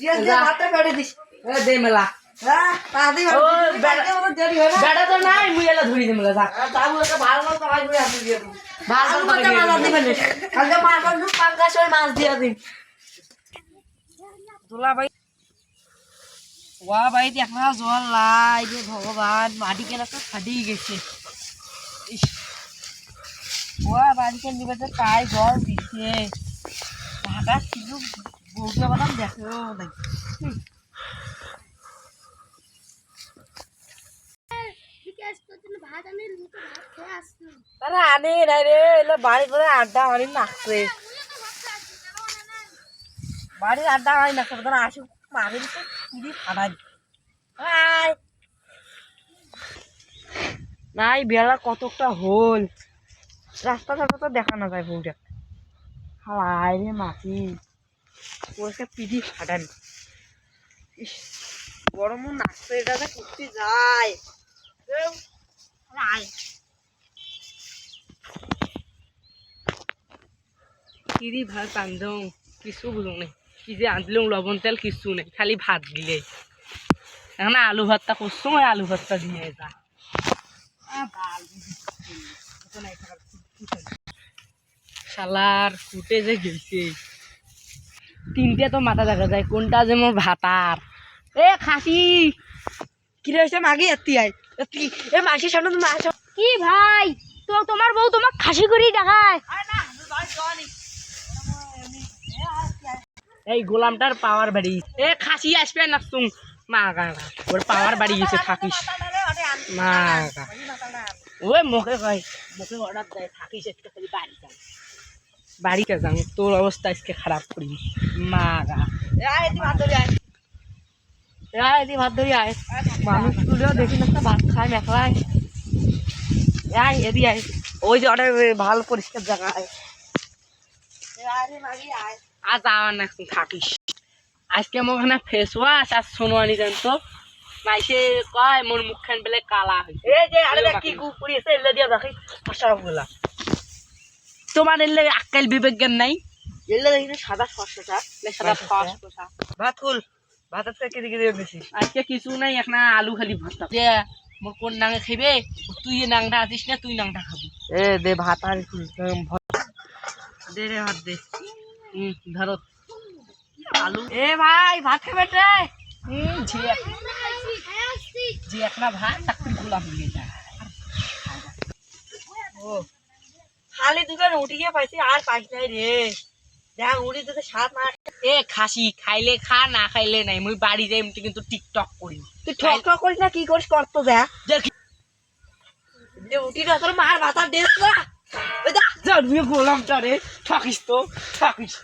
দে যা। এ দে মেলা। হ্যাঁ হয় যা মাছ দিয়ে দিন তোলা ভাই। ওয়া ভাই দেখা জল লাই রে ভগবান মাটি কেন তো ফাটি গেছে। ওয়া বাড়িতে নিবে তো কাই জল দিছে। ঢাকা নাই। করে আড্ডা মারি নাচছে বাড়ির আড্ডা মারি নাচছে তারা আসি মারি তো পুরি ফাটাই। নাই বেলা কতটা হোল। রাস্তা তো দেখা না যায় বউটা। হাই রে মাছি ওকে পিঠি ফাটান ইস গরম নাচছে এটা করতে যায়। কিরি ভাত আনদং কিছু বুঝো নাই। কি যে আনদিলং লবণ তেল কিছু নেই, খালি ভাত দিলে। এখন আলু ভাতটা করছ আলু ভাতটা দিয়ে যা। শালার ফুটে যে গেছে। তিনটে তো মাথা দেখা যায়, কোনটা যে মোর ভাতার এ খাসি কি হয়েছে মাগি আই? এত্তি এ মাসির সামনে তুমি আসো কি ভাই তো তোমার বউ তোমাক খাসি করি দেখায়। এই গোলামটার পাওয়ার বাড়ি এ খাসি আসবে না তুম মা গা গা। ওর পাওয়ার বাড়ি গেছে থাকিস মাগা ওই মুখে কয় মুখে অর্ডার দেয় থাকিস একটু খালি বাড়ি যাও বাড়িতে যাও তোর অবস্থা আজকে খারাপ করি মা গা। এদি ভাত ধরি আয়। ভাত আয় মানুষগুলো দেখি না একটা ভাত খায় মেখলায় আয় এদি আয়। ওই যে অনেক ভালো পরিষ্কার জায়গা আয়। এ আয় রে মাগি আয়। আজ আমার না থাকিস। আজকে ওখানে ফেস ওয়াশ আর সোনো আনি তো? মাইসে কয় মোর মুখখান বেলে কালা হয়েছে। এই যে আরে দেখ কি কুকুরি আছে এলে দিয়া দেখি ফসা তোমার এলে আক্কাল বিবেক জ্ঞান নাই? এলে দেখি না সাদা শস্যটা সাদা ফস ফসা ভাত খুল ভাতের থেকে কেটে কেটে বেশি? আজকে কিছু নাই এখন আলু খালি ভর্তা যে মোর কোন নাঙে খাইবে তুই এ নাংটা আছিস না তুই নাংটা খাবি। এ দে ভাত আর খুল দে রে ভাত দে। হুম ধরো। আলু। এ ভাই ভাত খাবে রে হুম ঝিয়া যে একটা ভাত চাকরি গোলাম হয়ে যায়। ও। খালি দুটো উঠিয়ে পাইছি আর পাইছি নাই রে। দেখ উঠি তোকে সাত মাস এ খাসি খাইলে খা না খাইলে নাই। মুই বাড়ি যাই কিন্তু টিকটক করি। তুই করিস না কি করিস কর দেখ। উঠি না তোর মার জানবি গোলামটা রে। থাকিস তো থাকিস।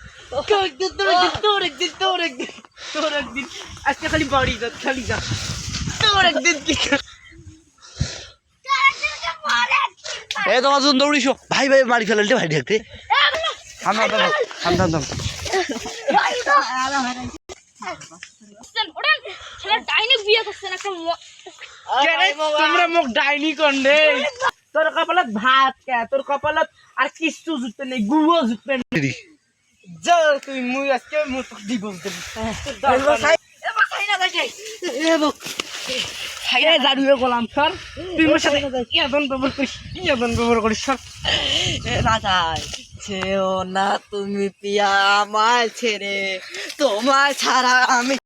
একদিন তোর একদিন তোর একদিন তোর একদিন তোর একদিন। আজকে খালি বাড়ি যা খালি যা। তোর একদিন কি এ তোমার জন্য দৌড়িস ভাই ভাই মারি ফেলেন রে ভাই দেখতে থাম থাম থাম থাম থাম তোমরা মোক ডাইনি কন্ডে তোর কপালত ভাত কে তোর কপালত আর কিচ্ছু জুটবে নেই গুও জুটবে নেই। যা তুই মুই আজকে মুই দিব দেব এ জাদুয়ে গোলাম সর। তুই মোর সাথে ইয়াদন ব্যবহার করিস ইয়াদন ব্যবহার করিস সর। রাজাই ছেও না তুমি পিয়া আমার ছেড়ে তোমার ছাড়া আমি